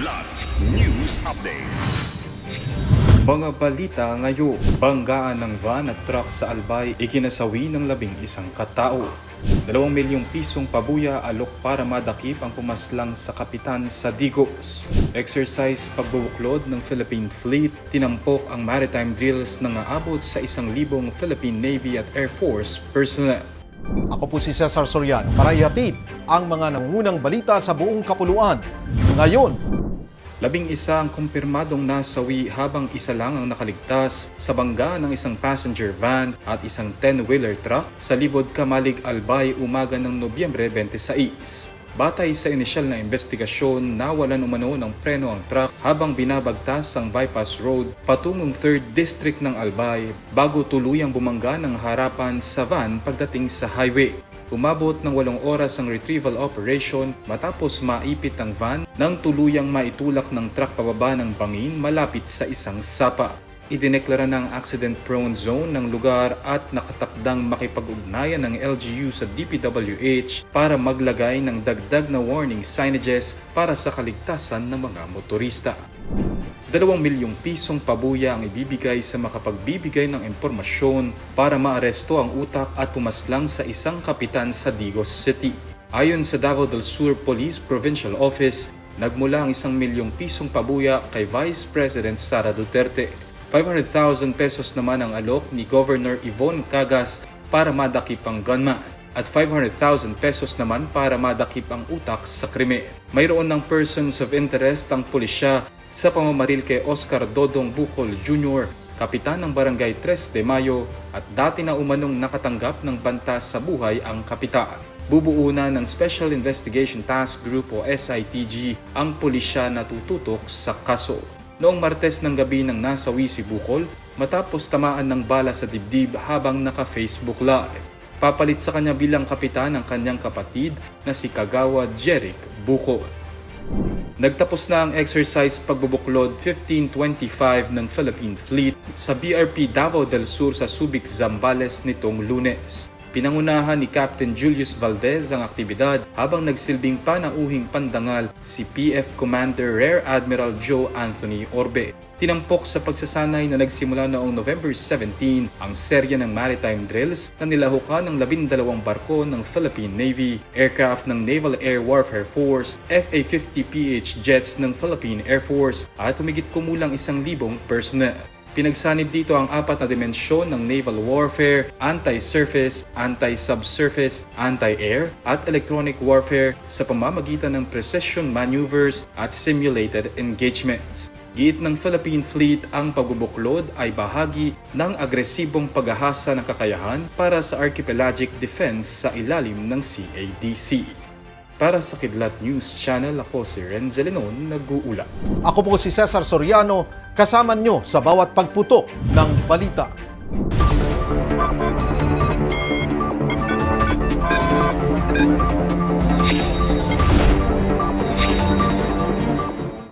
Kidlat News Updates. Mga balita ngayon, banggaan ng van at truck sa Albay ikinasawi ng labing isang katao. Dalawang milyong pisong pabuya alok para madakip ang pumaslang sa kapitan sa Digos. Exercise pagbubuklod ng Philippine Fleet, tinampok ang maritime drills na aabot sa isang libong Philippine Navy at Air Force personnel. Ako po si Cesar Soriano para ihatid ang mga nangungunang balita sa buong kapuluan. Ngayon, Labing isa ang kumpirmadong nasawi habang isa lang ang nakaligtas sa bangga ng isang passenger van at isang 10-wheeler truck sa Libod Kamalig Albay umaga ng Nobyembre 26. Batay sa inisyal na investigasyon, nawalan umano ng preno ang truck habang binabagtas ang bypass road patungong 3rd District ng Albay bago tuluyang bumangga ng harapan sa van pagdating sa highway. Umabot ng walong oras ang retrieval operation matapos maipit ang van nang tuluyang maitulak ng truck pababa ng bangin malapit sa isang sapa. Idineklara ng accident-prone zone ng lugar at nakatakdang makipag-ugnayan ng LGU sa DPWH para maglagay ng dagdag na warning signages para sa kaligtasan ng mga motorista. Dalawang milyong pisong pabuya ang ibibigay sa makapagbibigay ng impormasyon para maaresto ang utak at pumaslang sa isang kapitan sa Digos City. Ayon sa Davao del Sur Police Provincial Office, nagmula ang isang milyong pisong pabuya kay Vice President Sara Duterte. 500,000 pesos naman ang alok ni Governor Yvonne Cagas para madakip ang gunman at 500,000 pesos naman para madakip ang utak sa krimen. Mayroon ng persons of interest ang pulisya sa pamamaril kay Oscar Dodong Bukol Jr., kapitan ng Barangay 3 de Mayo at dati na umanong nakatanggap ng banta sa buhay ang kapitan. Bubuo na ng Special Investigation Task Group o SITG ang pulisya na tututok sa kaso. Noong Martes ng gabi nang nasawi si Bukol matapos tamaan ng bala sa dibdib habang naka-Facebook Live. Papalit sa kanya bilang kapitan ang kanyang kapatid na si Kagawa Jeric Bukol. Nagtapos na ang exercise pagbubuklod 1525 ng Philippine Fleet sa BRP Davao del Sur sa Subic, Zambales nitong lunes. Pinangunahan ni Captain Julius Valdez ang aktibidad habang nagsilbing panauhing pandangal si PF Commander Rear Admiral Joe Anthony Orbe. Tinampok sa pagsasanay na nagsimula noong November 17 ang serya ng maritime drills na nilahukan ng labindalawang barko ng Philippine Navy, aircraft ng Naval Air Warfare Force, FA-50PH jets ng Philippine Air Force at humigit kumulang isang libong personnel. Pinagsanib dito ang apat na dimensyon ng naval warfare, anti-surface, anti-subsurface, anti-air at electronic warfare sa pamamagitan ng precision maneuvers at simulated engagements. Giit ng Philippine Fleet ang pagbubuklod ay bahagi ng agresibong paghahasa ng kakayahan para sa archipelagic defense sa ilalim ng CADC. Para sa Kidlat News Channel, ako si Renzo Lenon, nag-uulat. ako po si Cesar Soriano, kasama nyo sa bawat pagputok ng balita.